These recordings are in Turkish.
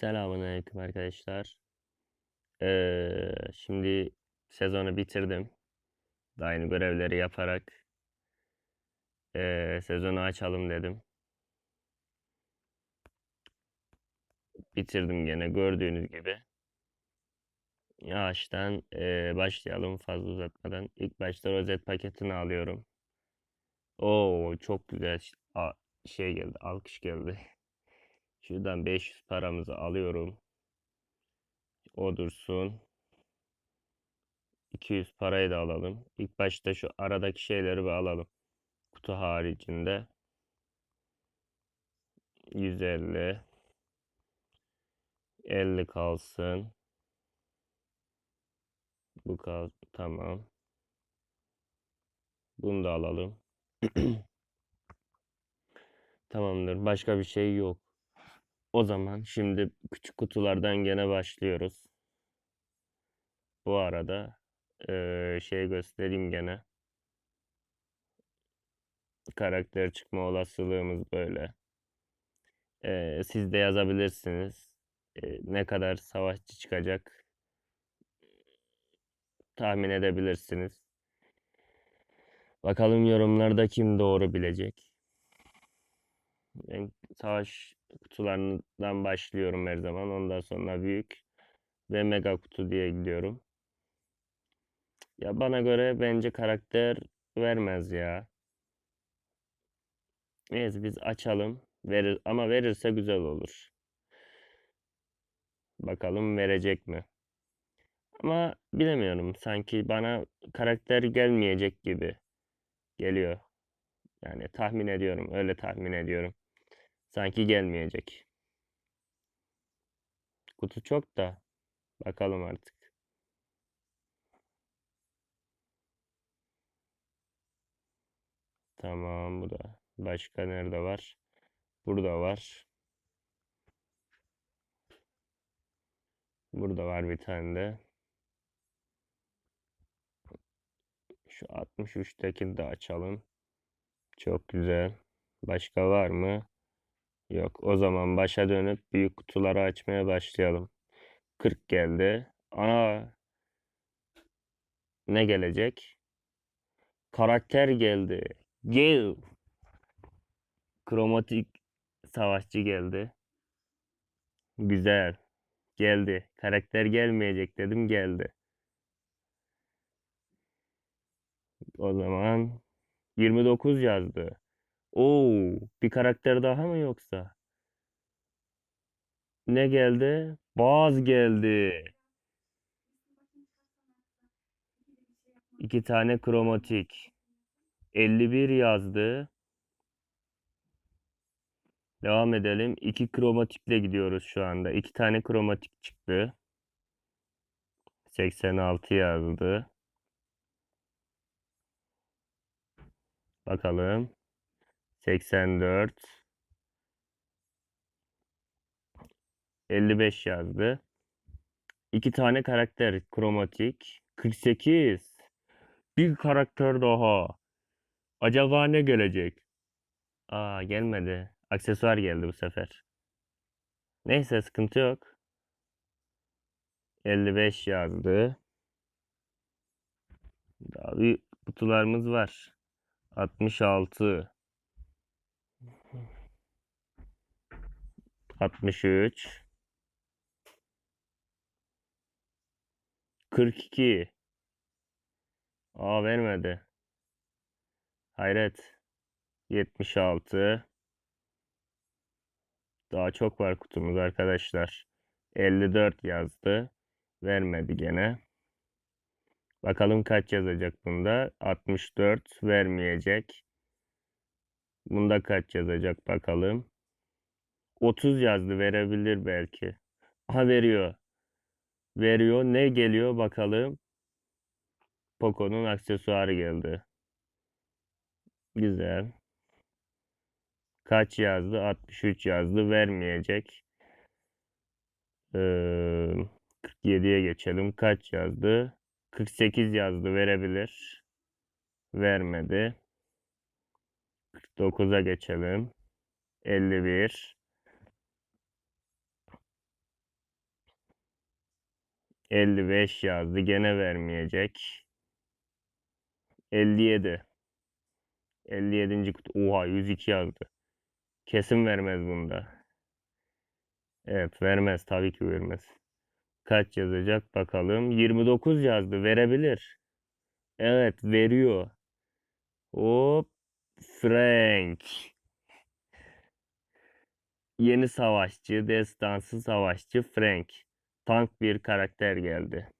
Selamünaleyküm arkadaşlar. Ee, şimdi sezonu bitirdim. Aynı görevleri yaparak ee, sezonu açalım dedim. Bitirdim gene gördüğünüz gibi. Yavaştan ee, başlayalım fazla uzatmadan. İlk başta rozet paketini alıyorum. Oo çok güzel a- şey geldi, alkış geldi. Şuradan 500 paramızı alıyorum. O dursun. 200 parayı da alalım. İlk başta şu aradaki şeyleri bir alalım. Kutu haricinde 150 50 kalsın. Bu kal tamam. Bunu da alalım. Tamamdır. Başka bir şey yok. O zaman şimdi küçük kutulardan gene başlıyoruz. Bu arada eee şey göstereyim gene. Karakter çıkma olasılığımız böyle. Eee, siz de yazabilirsiniz. Eee, ne kadar savaşçı çıkacak tahmin edebilirsiniz. Bakalım yorumlarda kim doğru bilecek. Ben savaş kutularından başlıyorum her zaman. Ondan sonra büyük ve mega kutu diye gidiyorum. Ya bana göre bence karakter vermez ya. Neyse biz açalım. Verir ama verirse güzel olur. Bakalım verecek mi? Ama bilemiyorum. Sanki bana karakter gelmeyecek gibi geliyor. Yani tahmin ediyorum. Öyle tahmin ediyorum. Sanki gelmeyecek. Kutu çok da. Bakalım artık. Tamam bu da. Başka nerede var? Burada var. Burada var bir tane de. Şu 63'tekini de açalım. Çok güzel. Başka var mı? Yok. O zaman başa dönüp büyük kutuları açmaya başlayalım. 40 geldi. Ana ne gelecek? Karakter geldi. Gel. Kromatik savaşçı geldi. Güzel. Geldi. Karakter gelmeyecek dedim geldi. O zaman 29 yazdı. Oo, bir karakter daha mı yoksa? Ne geldi? Boğaz geldi. İki tane kromatik. 51 yazdı. Devam edelim. İki kromatikle gidiyoruz şu anda. İki tane kromatik çıktı. 86 yazdı. Bakalım. 84. 55 yazdı. İki tane karakter kromatik. 48. Bir karakter daha. Acaba ne gelecek? Aa gelmedi. Aksesuar geldi bu sefer. Neyse sıkıntı yok. 55 yazdı. Daha bir kutularımız var. 66 63 42 Aa vermedi. Hayret. 76 Daha çok var kutumuz arkadaşlar. 54 yazdı. Vermedi gene. Bakalım kaç yazacak bunda? 64 vermeyecek. Bunda kaç yazacak bakalım. 30 yazdı verebilir belki. Aha veriyor. Veriyor. Ne geliyor bakalım. Poco'nun aksesuarı geldi. Güzel. Kaç yazdı? 63 yazdı. Vermeyecek. Ee, 47'ye geçelim. Kaç yazdı? 48 yazdı. Verebilir. Vermedi. 49'a geçelim. 51. 55 yazdı. Gene vermeyecek. 57. 57. kutu. Oha 102 yazdı. Kesin vermez bunda. Evet vermez. Tabii ki vermez. Kaç yazacak bakalım. 29 yazdı. Verebilir. Evet veriyor. Hop. Frank. Yeni savaşçı, destansı savaşçı Frank. Tank bir karakter geldi.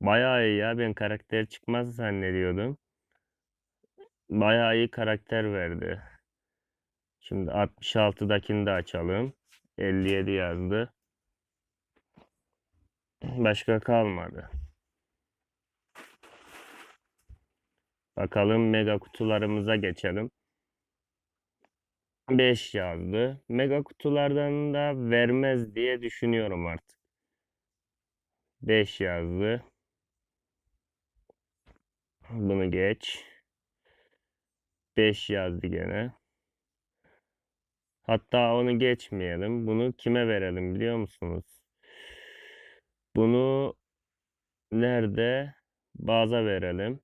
Bayağı iyi ya. Ben karakter çıkmaz zannediyordum. Bayağı iyi karakter verdi. Şimdi 66'dakini de açalım. 57 yazdı. Başka kalmadı. Bakalım mega kutularımıza geçelim. 5 yazdı. Mega kutulardan da vermez diye düşünüyorum artık. 5 yazdı. Bunu geç. 5 yazdı gene. Hatta onu geçmeyelim. Bunu kime verelim biliyor musunuz? Bunu nerede? Baza verelim.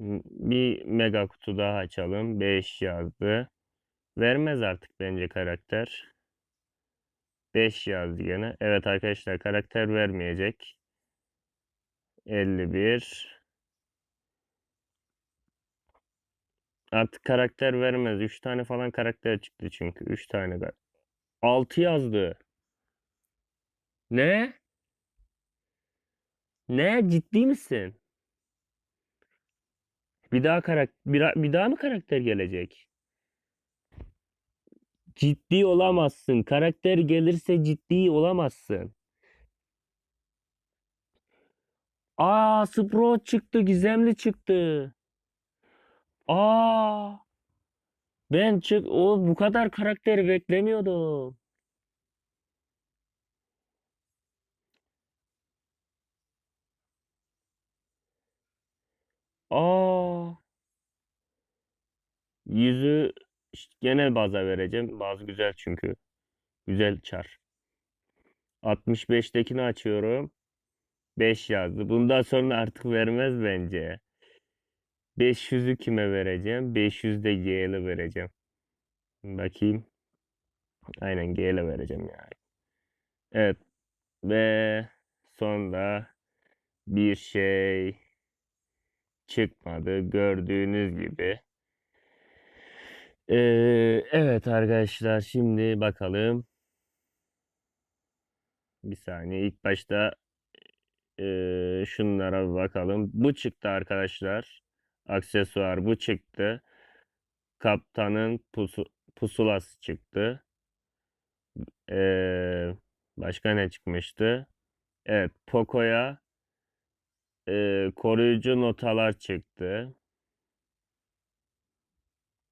Bir mega kutu daha açalım. 5 yazdı. Vermez artık bence karakter. 5 yazdı gene. Evet arkadaşlar karakter vermeyecek. 51. Artık karakter vermez. 3 tane falan karakter çıktı çünkü. 3 tane. 6 yazdı. Ne? Ne? Ciddi misin? Bir daha karak bir, bir daha mı karakter gelecek? Ciddi olamazsın. Karakter gelirse ciddi olamazsın. Aa, Sprout çıktı, gizemli çıktı. Aa. Ben çık o bu kadar karakteri beklemiyordum. Aa. Yüzü işte gene baza vereceğim. Baz güzel çünkü. Güzel çar. 65'tekini açıyorum. 5 yazdı. Bundan sonra artık vermez bence. 500'ü kime vereceğim? 500 de GL'e vereceğim. Bakayım. Aynen GL'e vereceğim yani. Evet. Ve sonda bir şey çıkmadı. Gördüğünüz gibi. Ee, evet arkadaşlar şimdi bakalım. Bir saniye ilk başta ee, şunlara bakalım. Bu çıktı arkadaşlar. Aksesuar bu çıktı. Kaptanın pusu, pusulası çıktı. Ee, başka ne çıkmıştı? Evet Poco'ya ee, koruyucu notalar çıktı.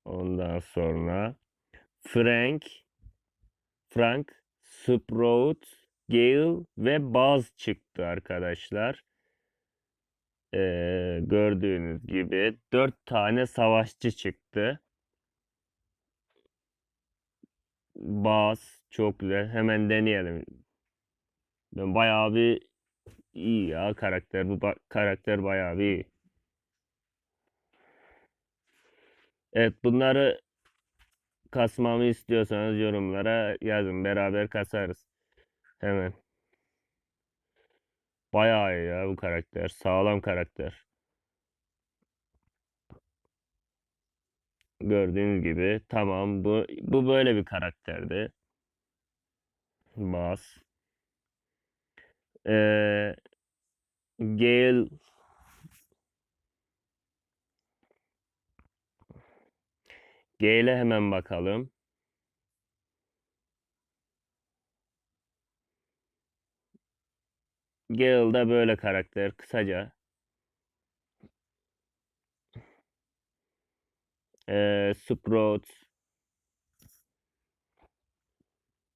Ondan sonra Frank, Frank, Sprout, Gale ve Buzz çıktı arkadaşlar. Ee, gördüğünüz gibi 4 tane savaşçı çıktı. Buzz çok güzel. Hemen deneyelim. Ben bayağı bir iyi ya karakter. Bu karakter bayağı bir iyi. Evet bunları kasmamı istiyorsanız yorumlara yazın. Beraber kasarız. Hemen. Bayağı iyi ya bu karakter. Sağlam karakter. Gördüğünüz gibi. Tamam bu bu böyle bir karakterdi. Bas. Ee, Gale Gale'e hemen bakalım. Gale da böyle karakter. Kısaca. Ee, Sprout.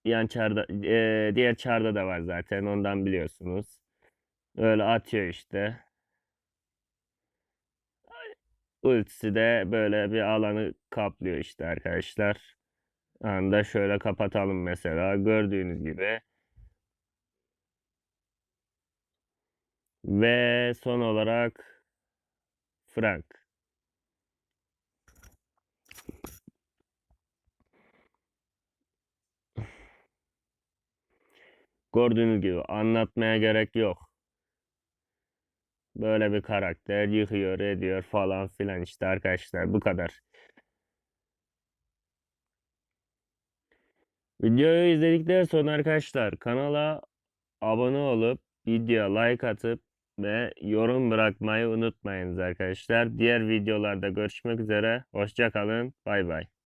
Yan çarda, ee, diğer çarda da var zaten. Ondan biliyorsunuz. Öyle atıyor işte. Ultisi de böyle bir alanı kaplıyor işte arkadaşlar. Anda şöyle kapatalım mesela. Gördüğünüz gibi Ve son olarak Frank. Gördüğünüz gibi anlatmaya gerek yok. Böyle bir karakter yıkıyor, ediyor falan filan işte arkadaşlar bu kadar. Videoyu izledikten sonra arkadaşlar kanala abone olup videoya like atıp ve yorum bırakmayı unutmayınız arkadaşlar. Diğer videolarda görüşmek üzere. Hoşça kalın. Bay bay.